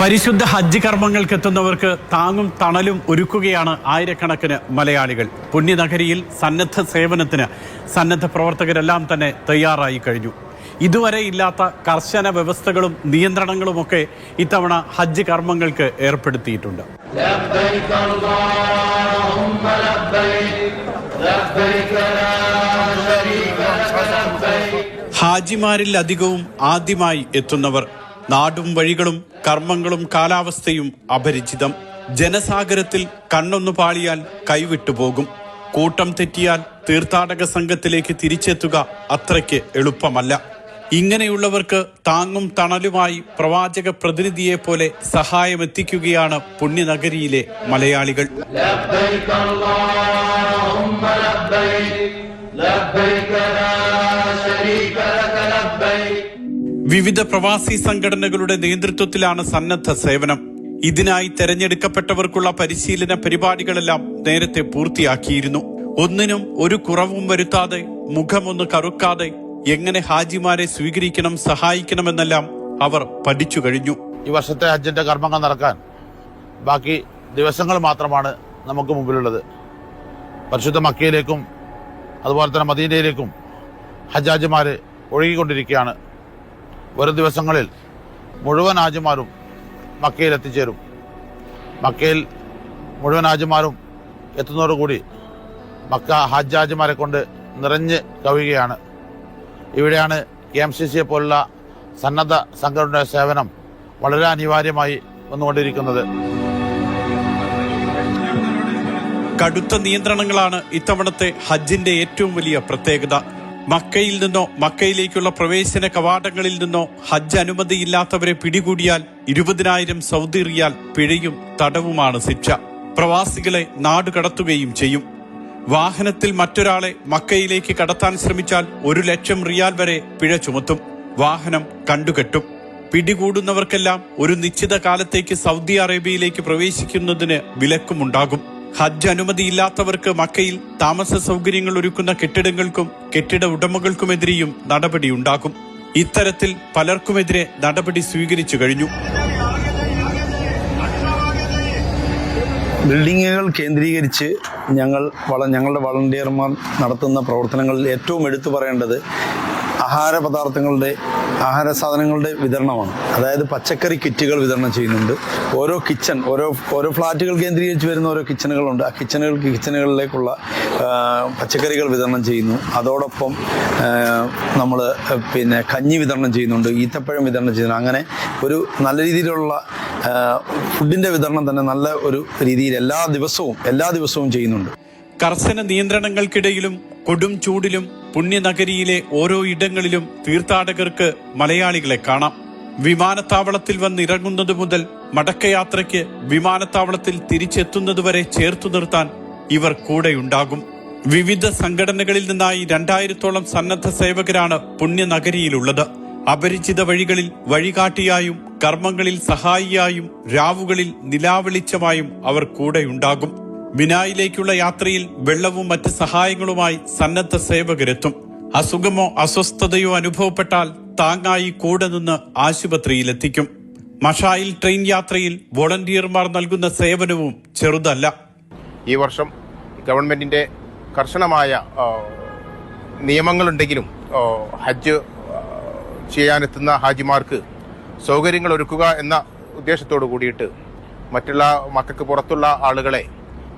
പരിശുദ്ധ ഹജ്ജ് കർമ്മങ്ങൾക്ക് എത്തുന്നവർക്ക് താങ്ങും തണലും ഒരുക്കുകയാണ് ആയിരക്കണക്കിന് മലയാളികൾ. പുണ്യനഗരിയിൽ സന്നദ്ധ സേവനത്തിന് സന്നദ്ധ പ്രവർത്തകരെല്ലാം തന്നെ തയ്യാറായി കഴിഞ്ഞു. ഇതുവരെ ഇല്ലാത്ത കർശന വ്യവസ്ഥകളും നിയന്ത്രണങ്ങളുമൊക്കെ ഇത്തവണ ഹജ്ജ് കർമ്മങ്ങൾക്ക് ഏർപ്പെടുത്തിയിട്ടുണ്ട്. ഹാജിമാരിൽ അധികവും ആദ്യമായി എത്തുന്നവർ നാടും വഴികളും കർമ്മങ്ങളും കാലാവസ്ഥയും അപരിചിതം. ജനസാഗരത്തിൽ കണ്ണൊന്നു പാളിയാൽ കൈവിട്ടുപോകും കൂട്ടം തെറ്റിയാൽ തീർത്ഥാടക സംഘത്തിലേക്ക് തിരിച്ചെത്തുക അത്രയ്ക്ക് എളുപ്പമല്ല. ഇങ്ങനെയുള്ളവർക്ക് താങ്ങും തണലുമായി പ്രവാചക പ്രതിനിധിയെ പോലെ സഹായമെത്തിക്കുകയാണ് പുണ്യനഗരിയിലെ മലയാളികൾ. വിവിധ പ്രവാസി സംഘടനകളുടെ നേതൃത്വത്തിലാണ് സന്നദ്ധ സേവനം. ഇതിനായി തെരഞ്ഞെടുക്കപ്പെട്ടവർക്കുള്ള പരിശീലന പരിപാടികളെല്ലാം നേരത്തെ പൂർത്തിയാക്കിയിരുന്നു. ഒന്നിനും ഒരു കുറവും വരുത്താതെ മുഖമൊന്ന് കറുക്കാതെ എങ്ങനെ ഹാജിമാരെ സ്വീകരിക്കണം സഹായിക്കണമെന്നെല്ലാം അവർ പഠിച്ചു കഴിഞ്ഞു. ഈ വർഷത്തെ ഹജ്ജിന്റെ കർമ്മങ്ങൾ നടക്കാൻ ബാക്കി ദിവസങ്ങൾ മാത്രമാണ് നമുക്ക് മുമ്പിലുള്ളത്. പരിശുദ്ധ മക്കയിലേക്കും അതുപോലെ തന്നെ മദീനയിലേക്കും ഹജ്ജാജിമാർ ഒഴുകിക്കൊണ്ടിരിക്കുകയാണ്. വരും ദിവസങ്ങളിൽ മുഴുവൻ ആജുമാരും മക്കയിൽ എത്തിച്ചേരും. മക്കയിൽ മുഴുവൻ ആജുമാരും എത്തുന്നതോടുകൂടി മക്ക ഹാജാജിമാരെ കൊണ്ട് നിറഞ്ഞ് കവിയുകയാണ്. ഇവിടെയാണ് കെ എം സി സിയെ പോലുള്ള സന്നദ്ധ സംഘടനയുടെ സേവനം വളരെ അനിവാര്യമായി വന്നുകൊണ്ടിരിക്കുന്നത്. കടുത്ത നിയന്ത്രണങ്ങളാണ് ഇത്തവണത്തെ ഹജ്ജിന്റെ ഏറ്റവും വലിയ പ്രത്യേകത. മക്കയിൽ നിന്നോ മക്കയിലേക്കുള്ള പ്രവേശന കവാടങ്ങളിൽ നിന്നോ ഹജ്ജ് അനുമതിയില്ലാത്തവരെ പിടികൂടിയാൽ ഇരുപതിനായിരം സൗദി റിയാൽ പിഴയും തടവുമാണ് ശിക്ഷ. പ്രവാസികളെ നാടുകടത്തുകയും ചെയ്യും. വാഹനത്തിൽ മറ്റൊരാളെ മക്കയിലേക്ക് കടത്താൻ ശ്രമിച്ചാൽ ഒരു ലക്ഷം റിയാൽ വരെ പിഴ ചുമത്തും. വാഹനം കണ്ടുകെട്ടും. പിടികൂടുന്നവർക്കെല്ലാം ഒരു നിശ്ചിത കാലത്തേക്ക് സൗദി അറേബ്യയിലേക്ക് പ്രവേശിക്കുന്നതിന് വിലക്കുമുണ്ടാകും. ഹജ്ജ് അനുമതിയില്ലാത്തവർക്ക് മക്കയിൽ താമസ സൗകര്യങ്ങൾ ഒരുക്കുന്ന കെട്ടിടങ്ങൾക്കും കെട്ടിട ഉടമകൾക്കുമെതിരെയും നടപടിയുണ്ടാകും ഇത്തരത്തിൽ പലർക്കുമെതിരെ നടപടി സ്വീകരിച്ചു കഴിഞ്ഞു. ബിൽഡിങ്ങുകൾ കേന്ദ്രീകരിച്ച് ഞങ്ങൾ ഞങ്ങളുടെ വളണ്ടിയർമാർ നടത്തുന്ന പ്രവർത്തനങ്ങളിൽ ഏറ്റവും എടുത്തു പറയേണ്ടത് ആഹാര പദാർത്ഥങ്ങളുടെ ആഹാര സാധനങ്ങളുടെ വിതരണമാണ്. അതായത് പച്ചക്കറി കിറ്റുകൾ വിതരണം ചെയ്യുന്നുണ്ട്. ഓരോ കിച്ചൺ ഓരോ ഓരോ ഫ്ലാറ്റുകൾ കേന്ദ്രീകരിച്ച് വരുന്ന ഓരോ കിച്ചണുകളുണ്ട്. ആ കിച്ചണുകൾ കിച്ചണുകളിലേക്കുള്ള പച്ചക്കറികൾ വിതരണം ചെയ്യുന്നു. അതോടൊപ്പം നമ്മൾ പിന്നെ കഞ്ഞി വിതരണം ചെയ്യുന്നുണ്ട്. ഈത്തപ്പഴം വിതരണം ചെയ്യുന്നു. അങ്ങനെ ഒരു നല്ല രീതിയിലുള്ള ഫുഡിന്റെ വിതരണം തന്നെ നല്ല ഒരു രീതിയിൽ എല്ലാ ദിവസവും എല്ലാ ദിവസവും ചെയ്യുന്നുണ്ട്. കർശന നിയന്ത്രണങ്ങൾക്കിടയിലും കൊടും ചൂടിലും പുണ്യനഗരിയിലെ ഓരോ ഇടങ്ങളിലും തീർത്ഥാടകർക്ക് മലയാളികളെ കാണാം. വിമാനത്താവളത്തിൽ വന്നിറങ്ങുന്നത് മുതൽ മടക്കയാത്രയ്ക്ക് വിമാനത്താവളത്തിൽ തിരിച്ചെത്തുന്നതുവരെ ചേർത്തു നിർത്താൻ ഇവർ കൂടെയുണ്ടാകും. വിവിധ സംഘടനകളിൽ നിന്നായി രണ്ടായിരത്തോളം സന്നദ്ധ സേവകരാണ് പുണ്യനഗരിയിലുള്ളത്. അപരിചിത വഴികളിൽ വഴികാട്ടിയായും കർമ്മങ്ങളിൽ സഹായിയായും രാവുകളിൽ നിലാവെളിച്ചമായും അവർ കൂടെയുണ്ടാകും. മിനായിലേക്കുള്ള യാത്രയിൽ വെള്ളവും മറ്റ് സഹായങ്ങളുമായി സന്നദ്ധ സേവകരെത്തും. അസുഖമോ അസ്വസ്ഥതയോ അനുഭവപ്പെട്ടാൽ താങ്ങായി കൂടെ നിന്ന് ആശുപത്രിയിലെത്തിക്കും. മഷായിൽ ട്രെയിൻ യാത്രയിൽ വോളണ്ടിയർമാർ നൽകുന്ന സേവനവും ചെറുതല്ല. ഈ വർഷം ഗവൺമെന്റിന്റെ കർശനമായ നിയമങ്ങളുണ്ടെങ്കിലും ഹജ്ജ് ചെയ്യാനെത്തുന്ന ഹാജിമാർക്ക് സൗകര്യങ്ങൾ ഒരുക്കുക എന്ന ഉദ്ദേശത്തോടു കൂടിയിട്ട് മറ്റുള്ള മക്കൾക്ക് പുറത്തുള്ള ആളുകളെ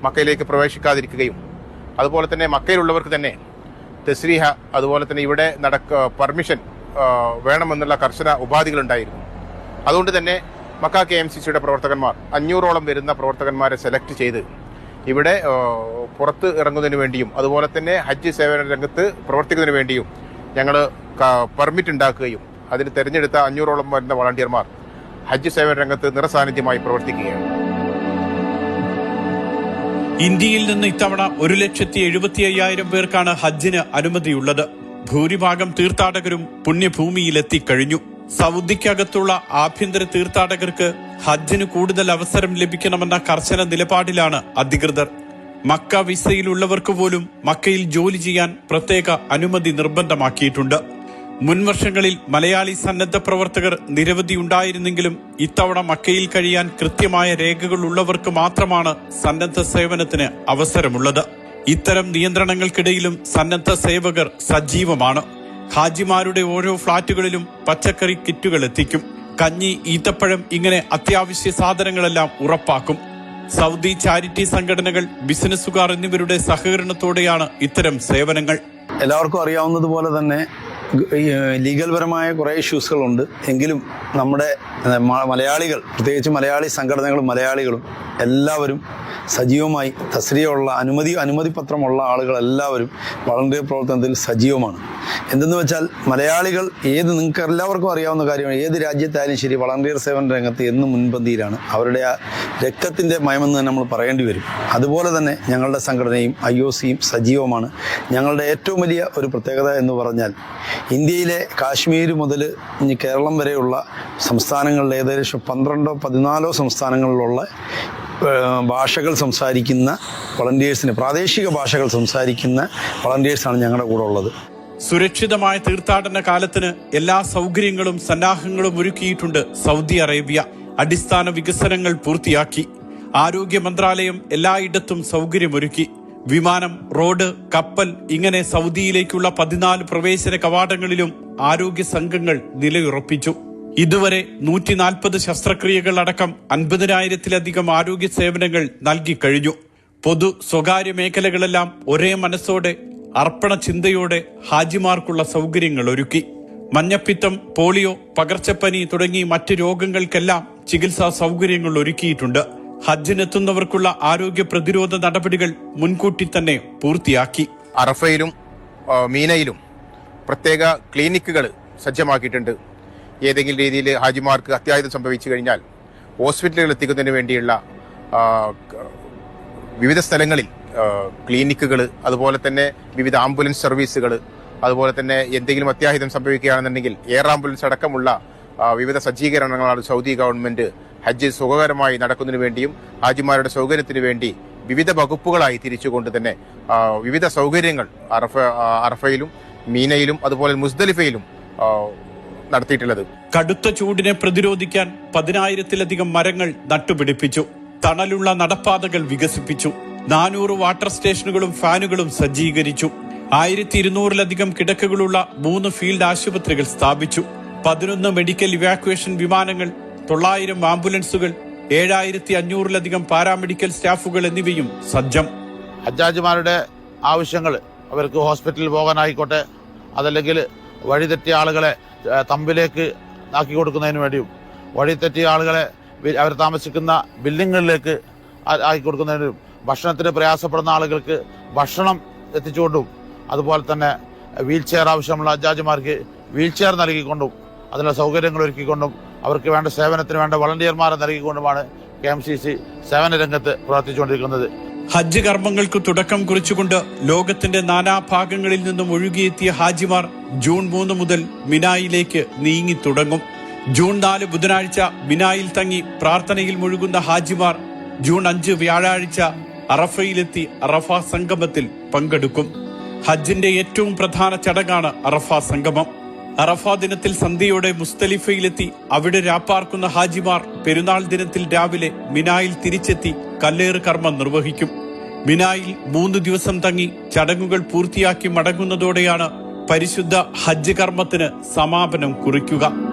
മക്കയിലേക്ക് പ്രവേശിക്കാതിരിക്കുകയും. അതുപോലെ തന്നെ മക്കയിലുള്ളവർക്ക് തന്നെ തെസ്രീഹ അതുപോലെ തന്നെ ഇവിടെ നടക്ക പെർമിഷൻ വേണമെന്നുള്ള കർശന ഉപാധികളുണ്ടായിരുന്നു. അതുകൊണ്ട് തന്നെ മക്ക കെ എം സി സിയുടെ പ്രവർത്തകന്മാർ അഞ്ഞൂറോളം വരുന്ന പ്രവർത്തകന്മാരെ സെലക്ട് ചെയ്ത് ഇവിടെ പുറത്ത് ഇറങ്ങുന്നതിന് വേണ്ടിയും അതുപോലെ തന്നെ ഹജ്ജ് സേവന രംഗത്ത് പ്രവർത്തിക്കുന്നതിന് വേണ്ടിയും ഞങ്ങൾ പെർമിറ്റ് ഉണ്ടാക്കുകയും അതിന് തെരഞ്ഞെടുത്ത അഞ്ഞൂറോളം വരുന്ന വളണ്ടിയർമാർ ഹജ്ജ് സേവന രംഗത്ത് നിറസാന്നിധ്യമായി പ്രവർത്തിക്കുകയാണ്. ഇന്ത്യയിൽ നിന്ന് ഇത്തവണ ഒരു ലക്ഷത്തി എഴുപത്തി അയ്യായിരം പേർക്കാണ് ഹജ്ജിന് അനുമതിയുള്ളത്. ഭൂരിഭാഗം തീർത്ഥാടകരും പുണ്യഭൂമിയിലെത്തിക്കഴിഞ്ഞു സൗദിക്കകത്തുള്ള ആഭ്യന്തര തീർത്ഥാടകർക്ക് ഹജ്ജിന് കൂടുതൽ അവസരം ലഭിക്കണമെന്ന കർശന നിലപാടിലാണ് അധികൃതർ. മക്ക വിസയിലുള്ളവർക്ക് പോലും മക്കയിൽ ജോലി ചെയ്യാൻ പ്രത്യേക അനുമതി നിർബന്ധമാക്കിയിട്ടുണ്ട്. മുൻവർഷങ്ങളിൽ മലയാളി സന്നദ്ധ പ്രവർത്തകർ നിരവധി ഉണ്ടായിരുന്നെങ്കിലും ഇത്തവണ മക്കയിൽ കഴിയാൻ കൃത്യമായ രേഖകൾ ഉള്ളവർക്ക് മാത്രമാണ് സന്നദ്ധ സേവനത്തിന് അവസരമുള്ളത്. ഇത്തരം നിയന്ത്രണങ്ങൾക്കിടയിലും സന്നദ്ധ സേവകർ സജീവമാണ്. ഹാജിമാരുടെ ഓരോ ഫ്ളാറ്റുകളിലും പച്ചക്കറി കിറ്റുകൾ എത്തിക്കും. കഞ്ഞി ഈത്തപ്പഴം ഇങ്ങനെ അത്യാവശ്യ സാധനങ്ങളെല്ലാം ഉറപ്പാക്കും. സൗദി ചാരിറ്റി സംഘടനകൾ ബിസിനസ്സുകാർ എന്നിവരുടെ സഹകരണത്തോടെയാണ് ഇത്തരം സേവനങ്ങൾ. എല്ലാവർക്കും അറിയാവുന്നതുപോലെ തന്നെ ഗ- പരമായ കുറേ ഇഷ്യൂസുകളുണ്ട്. എങ്കിലും നമ്മുടെ മലയാളികൾ പ്രത്യേകിച്ച് മലയാളി സംഘടനകളും മലയാളികളും എല്ലാവരും സജീവമായി തസ്രിയുള്ള അനുമതി അനുമതി പത്രമുള്ള ആളുകളെല്ലാവരും വളണ്ടിയർ പ്രവർത്തനത്തിൽ സജീവമാണ്. എന്തെന്ന് വെച്ചാൽ മലയാളികൾ ഏത് നിങ്ങൾക്ക് എല്ലാവർക്കും അറിയാവുന്ന കാര്യമാണ്. ഏത് രാജ്യത്തായാലും ശരി വളണ്ടിയർ സേവന രംഗത്ത് എന്നും മുൻപന്തിയിലാണ്. അവരുടെ ആ രക്തത്തിന്റെ മയമെന്ന് തന്നെ നമ്മൾ പറയേണ്ടി വരും. അതുപോലെ തന്നെ ഞങ്ങളുടെ സംഘടനയും ഐ ഒ സിയും സജീവമാണ്. ഞങ്ങളുടെ ഏറ്റവും വലിയ ഒരു പ്രത്യേകത എന്ന് പറഞ്ഞാൽ ഇന്ത്യയിലെ കാശ്മീർ മുതൽ ഇനി കേരളം വരെയുള്ള സംസ്ഥാനങ്ങളിൽ ഏകദേശം പന്ത്രണ്ടോ പതിനാലോ സംസ്ഥാനങ്ങളിലുള്ള ഭാഷകൾ സംസാരിക്കുന്ന വളണ്ടിയേഴ്സിന് പ്രാദേശിക ഭാഷകൾ സംസാരിക്കുന്ന വളണ്ടിയേഴ്സാണ് ഞങ്ങളുടെ കൂടെ ഉള്ളത്. സുരക്ഷിതമായ തീർത്ഥാടന കാലത്തിന് എല്ലാ സൗകര്യങ്ങളും സന്നാഹങ്ങളും ഒരുക്കിയിട്ടുണ്ട് സൗദി അറേബ്യ. അടിസ്ഥാന വികസനങ്ങൾ പൂർത്തിയാക്കി. ആരോഗ്യ മന്ത്രാലയം എല്ലായിടത്തും സൗകര്യമൊരുക്കി. വിമാനം റോഡ് കപ്പൽ ഇങ്ങനെ സൗദിയിലേക്കുള്ള പതിനാല് പ്രവേശന കവാടങ്ങളിലും ആരോഗ്യ സംഘങ്ങൾ നിലയുറപ്പിച്ചു. ഇതുവരെ നൂറ്റി നാൽപ്പത് ശസ്ത്രക്രിയകൾ അടക്കം അൻപതിനായിരത്തിലധികം ആരോഗ്യ സേവനങ്ങൾ നൽകി കഴിഞ്ഞു. പൊതു സ്വകാര്യ മേഖലകളെല്ലാം ഒരേ മനസ്സോടെ അർപ്പണ ചിന്തയോടെ ഹാജിമാർക്കുള്ള സൗകര്യങ്ങൾ ഒരുക്കി. മഞ്ഞപ്പിത്തം പോളിയോ പകർച്ചപ്പനി തുടങ്ങി മറ്റ് രോഗങ്ങൾക്കെല്ലാം ചികിത്സാ സൗകര്യങ്ങൾ ഒരുക്കിയിട്ടുണ്ട്. ഹജ്ജിനെത്തുന്നവർക്കുള്ള ആരോഗ്യ പ്രതിരോധ നടപടികൾ മുൻകൂട്ടി തന്നെ പൂർത്തിയാക്കി. അറഫയിലും മീനയിലും പ്രത്യേക ക്ലിനിക്കുകൾ സജ്ജമാക്കിയിട്ടുണ്ട്. ഏതെങ്കിലും രീതിയിൽ ഹാജിമാർക്ക് അത്യാഹിതം സംഭവിച്ചു കഴിഞ്ഞാൽ ഹോസ്പിറ്റലുകൾ എത്തിക്കുന്നതിന് വേണ്ടിയുള്ള വിവിധ സ്ഥലങ്ങളിൽ ക്ലിനിക്കുകൾ അതുപോലെ തന്നെ വിവിധ ആംബുലൻസ് സർവീസുകൾ അതുപോലെ തന്നെ എന്തെങ്കിലും അത്യാഹിതം സംഭവിക്കുകയാണെന്നുണ്ടെങ്കിൽ എയർ ആംബുലൻസ് അടക്കമുള്ള വിവിധ സജ്ജീകരണങ്ങളാണ് സൗദി ഗവൺമെന്റ് ഹജ്ജ് സുഖകരമായി നടക്കുന്നതിന് വേണ്ടിയും ഹാജിമാരുടെ സൗകര്യത്തിന് വേണ്ടി വിവിധ വകുപ്പുകളായി തിരിച്ചുകൊണ്ട് തന്നെ വിവിധ സൗകര്യങ്ങൾ അറഫ അറഫയിലും മീനയിലും അതുപോലെ മുസ്ദലിഫയിലും നടത്തിയിട്ടുള്ളത്. കടുത്ത ചൂടിനെ പ്രതിരോധിക്കാൻ പതിനായിരത്തിലധികം മരങ്ങൾ നട്ടുപിടിപ്പിച്ചു. തണലുള്ള നടപ്പാതകൾ വികസിപ്പിച്ചു. നാനൂറ് വാട്ടർ സ്റ്റേഷനുകളും ഫാനുകളും സജ്ജീകരിച്ചു. ആയിരത്തി ഇരുന്നൂറിലധികം കിടക്കകളുള്ള മൂന്ന് ഫീൽഡ് ആശുപത്രികൾ സ്ഥാപിച്ചു. പതിനൊന്ന് മെഡിക്കൽ ഇവാക്വേഷൻ വിമാനങ്ങൾ തൊള്ളായിരം ആംബുലൻസുകൾ ഏഴായിരത്തി അഞ്ഞൂറിലധികം പാരാമെഡിക്കൽ സ്റ്റാഫുകൾ എന്നിവയും സജ്ജം. ഹജ്ജാജിമാരുടെ ആവശ്യങ്ങൾ അവർക്ക് ഹോസ്പിറ്റലിൽ പോകാനായിക്കോട്ടെ അതല്ലെങ്കിൽ വഴിതെറ്റിയ ആളുകളെ തമ്പിലേക്ക് ആക്കി കൊടുക്കുന്നതിന് വേണ്ടിയും വഴി തെറ്റിയ ആളുകളെ അവർ താമസിക്കുന്ന ബിൽഡിങ്ങുകളിലേക്ക് ആക്കി കൊടുക്കുന്നതിനും ഭക്ഷണത്തിന് പ്രയാസപ്പെടുന്ന ആളുകൾക്ക് ഭക്ഷണം എത്തിച്ചുകൊണ്ടും അതുപോലെ തന്നെ വീൽ ചെയർ ആവശ്യമുള്ള ഹജ്ജാജിമാർക്ക് വീൽ ചെയർ നൽകിക്കൊണ്ടും അതിനുള്ള സൗകര്യങ്ങൾ ഒരുക്കിക്കൊണ്ടും അവർക്ക് വേണ്ട സേവനത്തിന് വേണ്ട വളണ്ടിയർമാരെ നൽകിക്കൊണ്ടുമാണ് കെ എം സി സി സേവന രംഗത്ത് പ്രവർത്തിച്ചുകൊണ്ടിരിക്കുന്നത്. ഹജ്ജ് കർമ്മങ്ങൾക്ക് തുടക്കം കുറിച്ചുകൊണ്ട് ലോകത്തിന്റെ നാനാഭാഗങ്ങളിൽ നിന്നും ഒഴുകിയെത്തിയ ഹാജിമാർ ജൂൺ മൂന്ന് മുതൽ മിനായിലേക്ക് നീങ്ങി തുടങ്ങും. ജൂൺ നാല് ബുധനാഴ്ച മിനായിൽ തങ്ങി പ്രാർത്ഥനയിൽ മുഴുകുന്ന ഹാജിമാർ ജൂൺ അഞ്ച് വ്യാഴാഴ്ച അറഫയിലെത്തി അറഫ സംഗമത്തിൽ പങ്കെടുക്കും. ഹജ്ജിന്റെ ഏറ്റവും പ്രധാന ചടങ്ങാണ് അറഫ സംഗമം. അറഫ ദിനത്തിൽ സന്ധ്യയോടെ മുസ്തലിഫയിലെത്തി. അവിടെ രാപ്പാർക്കുന്ന ഹാജിമാർ പെരുന്നാൾ ദിനത്തിൽ രാവിലെ മിനായിൽ തിരിച്ചെത്തി കല്ലേറ് കർമ്മം നിർവഹിക്കും. മിനായിൽ മൂന്ന് ദിവസം തങ്ങി ചടങ്ങുകൾ പൂർത്തിയാക്കി മടങ്ങുന്നതോടെയാണ് പരിശുദ്ധ ഹജ്ജ് കർമ്മത്തിന് സമാപനം കുറിക്കുക.